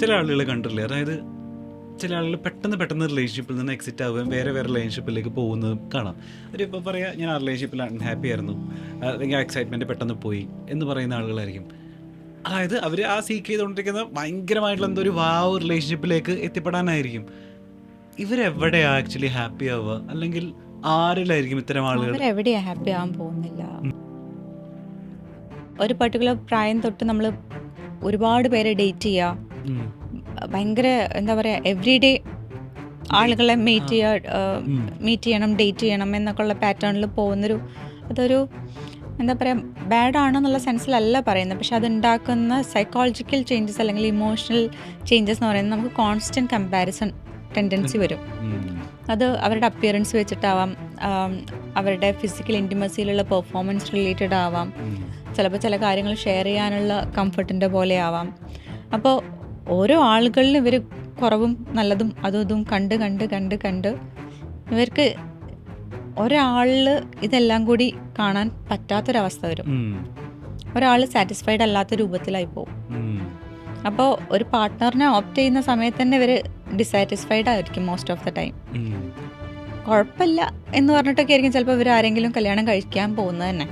ചില ആളുകൾ കണ്ടിട്ടില്ലേ? അതായത് ചില ആളുകൾ പെട്ടെന്ന് പെട്ടെന്ന് റിലേഷൻഷിപ്പിൽ നിന്ന് എക്സിറ്റ് ആവുകയും വേറെ വേറെ റിലേഷൻഷിപ്പിലേക്ക് പോകുന്നതും കാണാം. ഒരു ഇപ്പോൾ പറയാം ഞാൻ ആ റിലേഷൻഷിപ്പിൽ അൺഹാപ്പി ആയിരുന്നു. അല്ലെങ്കിൽ ആ എക്സൈറ്റ്മെന്റ് പെട്ടെന്ന് പോയി എന്ന് പറയുന്ന ആളുകളായിരിക്കും. അതായത് അവർ ആ സീക്ക് ചെയ്തുകൊണ്ടിരിക്കുന്ന ഭയങ്കരമായിട്ടുള്ള എന്തോ ഒരു വാവ് റിലേഷൻഷിപ്പിലേക്ക് എത്തിപ്പെടാനായിരിക്കും. ഇവരെവിടെയാ ആക്ച്വലി ഹാപ്പി ആവുക? അല്ലെങ്കിൽ ആരിലായിരിക്കും ഇത്തരം ആളുകൾ? അവരെവിടെയാ ഹാപ്പി ആവാൻ പോകുന്നില്ല? ഒരു പർട്ടിക്കുലർ പ്രായം തൊട്ട് നമ്മൾ ഒരുപാട് പേരെ ഡേറ്റ് ചെയ്യുക. ഭയങ്കര എന്താ പറയുക എവറി ഡേ ആളുകളെ മീറ്റ് ചെയ്യുക മീറ്റ് ചെയ്യണം ഡേറ്റ് ചെയ്യണം എന്നൊക്കെ ഉള്ള പാറ്റേണിൽ പോകുന്നൊരു അതൊരു എന്താ പറയുക ബാഡ് ആണെന്നുള്ള സെൻസിലല്ല പറയുന്നത്. പക്ഷെ അത് ഉണ്ടാക്കുന്ന സൈക്കോളജിക്കൽ ചേഞ്ചസ് അല്ലെങ്കിൽ ഇമോഷണൽ ചേഞ്ചസ് എന്ന് പറയുന്നത് നമുക്ക് കോൺസ്റ്റന്റ് കമ്പാരിസൺ ടെൻഡൻസി വരും. അത് അവരുടെ അപ്പിയറൻസ് വെച്ചിട്ടാവാം അവരുടെ ഫിസിക്കൽ ഇന്റിമസിയിലുള്ള പെർഫോമൻസ് റിലേറ്റഡ് ആവാം. ചിലപ്പോൾ ചില കാര്യങ്ങൾ ഷെയർ ചെയ്യാനുള്ള കംഫർട്ടിന്റെ പോലെ ആവാം. അപ്പോൾ ഓരോ ആളുകളിലും ഇവർ കുറവും നല്ലതും അതും ഇതും കണ്ട് കണ്ട് കണ്ട് കണ്ട് ഇവർക്ക് ഒരാളിൽ ഇതെല്ലാം കൂടി കാണാൻ പറ്റാത്തൊരവസ്ഥ വരും. ഒരാൾ സാറ്റിസ്ഫൈഡ് അല്ലാത്ത രൂപത്തിലായി പോകും അപ്പോൾ ഒരു പാർട്ട്ണറിനെ ഓപ്റ്റ് ചെയ്യുന്ന സമയത്ത് തന്നെ ഇവർ ഡിസാറ്റിസ്ഫൈഡ് ആയിരിക്കും മോസ്റ്റ് ഓഫ് ദ ടൈം. കുഴപ്പമില്ല എന്ന് പറഞ്ഞിട്ടൊക്കെ ആയിരിക്കും ചിലപ്പോൾ ഇവർ ആരെങ്കിലും കല്യാണം കഴിക്കാൻ പോകുന്നത് തന്നെ.